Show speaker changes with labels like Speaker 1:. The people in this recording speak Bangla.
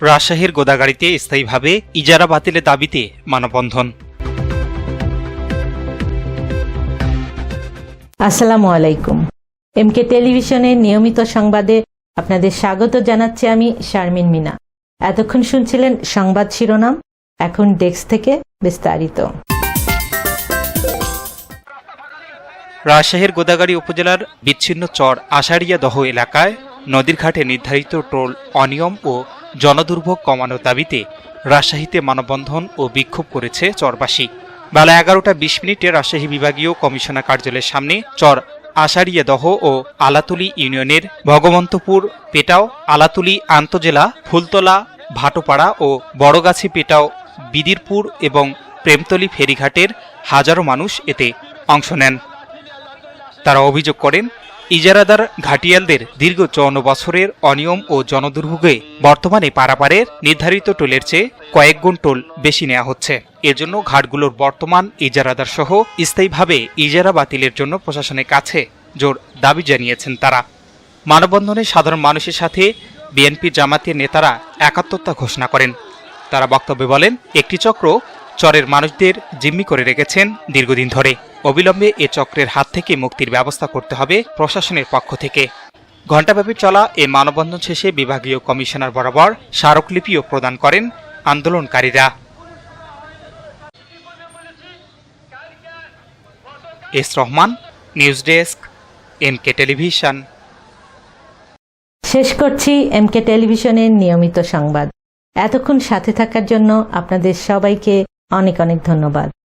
Speaker 1: রাজশাহীর গোদাগাড়িতে স্থায়ীভাবে ইজারা বাতিলের দাবিতে মানববন্ধন।
Speaker 2: আসসালামু আলাইকুম। এমকে টেলিভিশনের নিয়মিত সংবাদে আপনাদের স্বাগত জানাচ্ছি আমি শারমিন মিনা। এতক্ষণ শুনছিলেন সংবাদ শিরোনাম এখন ডেস্ক থেকে বিস্তারিত।
Speaker 1: রাজশাহীর গোদাগাড়ি উপজেলার বিচ্ছিন্ন চর আষাঢ়িয়া দহ এলাকায় নদীর ঘাটে নির্ধারিত টোল অনিয়ম ও জনদুর্ভোগ কমানোর দাবিতে রাজশাহীতে মানববন্ধন ও বিক্ষোভ করেছে চরবাসী। বেলা এগারোটা বিশ মিনিটে রাজশাহী বিভাগীয় কমিশনার কার্যালয়ের সামনে চর আষাঢ়িয়া দহ ও আলাতুলি ইউনিয়নের ভগবন্তপুর পেটাও, আলাতুলি আন্তজেলা, ফুলতলা, ভাটোপাড়া ও বড়গাছি পেটাও, বিদিরপুর এবং প্রেমতলি ফেরিঘাটের হাজারো মানুষ এতে অংশ নেন। তারা অভিযোগ করেন ইজারাদার ঘাটিয়ালদের দীর্ঘ চৌন্ন বছরের অনিয়ম ও জনদুর্ভোগে বর্তমানে পারাপারের নির্ধারিত টোলের চেয়ে কয়েক গুণ টোল বেশি নেওয়া হচ্ছে। এজন্য ঘাটগুলোর বর্তমান ইজারাদার সহ স্থায়ীভাবে ইজারা বাতিলের জন্য প্রশাসনের কাছে জোর দাবি জানিয়েছেন তারা। মানববন্ধনে সাধারণ মানুষের সাথে বিএনপি জামাতের নেতারা একাত্মতা ঘোষণা করেন। তারা বক্তব্যে বলেন, একটি চক্র চরের মানুষদের জিম্মি করে রেখেছেন দীর্ঘদিন ধরে। অবিলম্বে এ চক্রের হাত থেকে মুক্তির ব্যবস্থা করতে হবে প্রশাসনের পক্ষ থেকে। ঘণ্টাব্যাপী চলা এ মানববন্ধন শেষে বিভাগীয় কমিশনার বরাবর স্মারকলিপিও প্রদান করেন আন্দোলনকারীরা। S Rahman, news desk N K television.
Speaker 2: শেষ করছি এমকে টেলিভিশনের নিয়মিত সংবাদ। এতক্ষণ সাথে থাকার জন্য আপনাদের সবাইকে অনেক অনেক ধন্যবাদ।